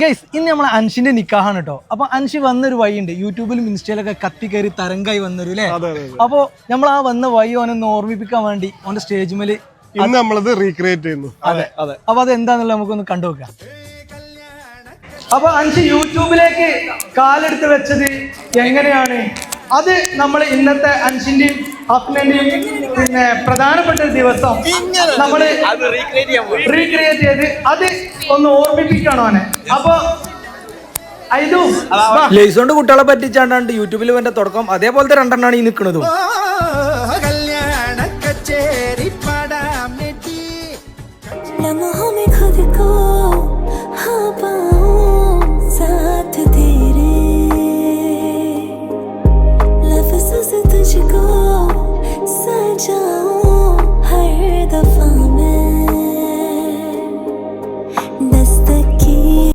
Guys ഇന്ന് നമ്മളെ അൻഷിന്റെ നിക്കാഹാണ് കേട്ടോ അപ്പൊ അൻഷി വന്നൊരു വഴിയുണ്ട്. യൂട്യൂബിലും ഇൻസ്റ്റയിലൊക്കെ കത്തി കയറി തരംഗായി വന്നൊരു അല്ലേ. അപ്പൊ നമ്മൾ ആ വന്ന വഴി ഓനൊന്ന് ഓർമ്മിപ്പിക്കാൻ വേണ്ടി ഓന്റെ സ്റ്റേജ് മേൽ ഇന്ന് നമ്മളത് റീക്രിയേറ്റ് ചെയ്യുന്നു. അതെ അതെ അപ്പൊ അത് എന്താന്നുള്ളത് നമുക്കൊന്ന് കണ്ടുനോക്കാം അപ്പൊ അൻഷി യൂട്യൂബിലേക്ക് കാലെടുത്ത് വെച്ചത് എങ്ങനെയാണ്? അത് നമ്മൾ ഇന്നത്തെ അൻഷിന്റെയും പിന്നെ പ്രധാനപ്പെട്ട ദിവസം നമ്മൾ റീക്രിയേറ്റ് ചെയ്ത് അത് ഒന്ന് ഓർമ്മിപ്പിക്കണം അവനെ. അപ്പൊ ലൈസോണ്ട് കുട്ടികളെ പറ്റിച്ചാണ്ടാണ്ട് യൂട്യൂബിൽ വന്റെ തുടക്കം അതേപോലത്തെ രണ്ടെണ്ണാണ് ഈ നിൽക്കുന്നത് കല്യാണ കച്ചേരി പടാം